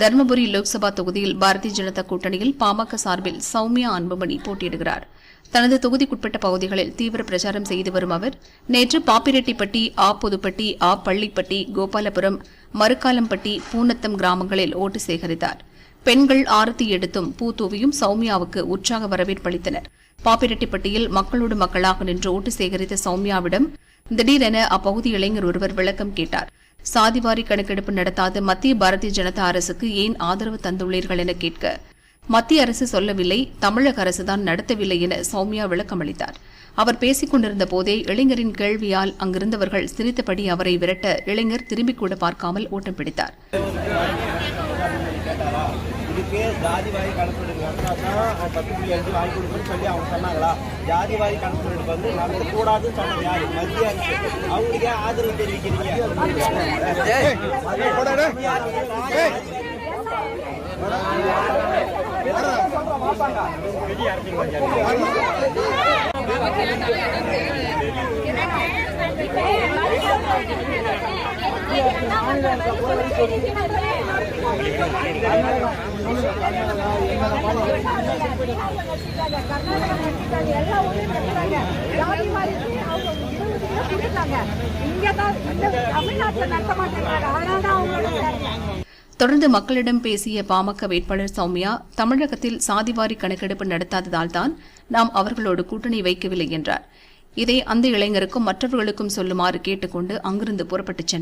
தருமபுரி லோக்சபா தொகுதியில் பாரதிய ஜனதா கூட்டணியில் பாமக சார்பில் சௌமியா அன்புமணி போட்டியிடுகிறார். தனது தொகுதிக்குட்பட்ட பகுதிகளில் தீவிர பிரச்சாரம் செய்து வரும் அவர் நேற்று பாப்பிரெட்டிப்பட்டி ஆ புதுப்பட்டி ஆ பள்ளிப்பட்டி கோபாலபுரம் மறுக்காலம்பட்டி பூநத்தம் கிராமங்களில் ஓட்டு சேகரித்தார். பெண்கள் ஆரத்தி எடுத்தும் பூ தூவியும் சௌமியாவுக்கு உற்சாக வரவேற்பளித்தனர் பாப்பிரெட்டிப்பட்டியில் மக்களோடு மக்களாக நின்று ஓட்டு சேகரித்த சௌமியாவிடம் திடீரென அப்பகுதி இளைஞர் ஒருவர் விளக்கம் கேட்டார். சாதிவாரி கணக்கெடுப்பு நடத்தாத மத்திய பாரதிய ஜனதா அரசுக்கு ஏன் ஆதரவு தந்துள்ளீர்கள் என கேட்க மத்திய அரசு சொல்லவில்லை தமிழக அரசுதான் நடத்தவில்லை என சௌமியா விளக்கமளித்தார் அவர் பேசிக் கொண்டிருந்த போதே இளைஞரின் கேள்வியால் அங்கிருந்தவர்கள் சிரித்தபடி அவரை விரட்ட இளைஞர் திரும்பிக் கூட பார்க்காமல் ஓட்டம் பிடித்தார். இதுக்கு ஜாதி வாரி கணக்கெடுப்பு நடந்தாதான் பத்து புள்ளி அஞ்சு வாங்கி கொடுக்குன்னு சொல்லி அவங்க சொன்னாங்களா? ஜாதி வாரி கணக்கெடுப்பு வந்து நடத்தக்கூடாதுன்னு சொன்னது யாரு? மத்திய அரசு. அவங்களுக்கு ஆதரவு தமிழ்நாட்டில் தொடர்ந்து மக்களிடம் பேசிய பாமக வேட்பாளர் சௌமியா தமிழகத்தில் சாதிவாரி கணக்கெடுப்பு நடத்தாததால் தான் நாம் அவர்களோடு கூட்டணி வைக்கவில்லை என்றார். இதை அந்த இளைஞருக்கும் மற்றவர்களுக்கும் சொல்லுமாறு கேட்டுக்கொண்டு அங்கிருந்து புறப்பட்டுச் சென்றார்.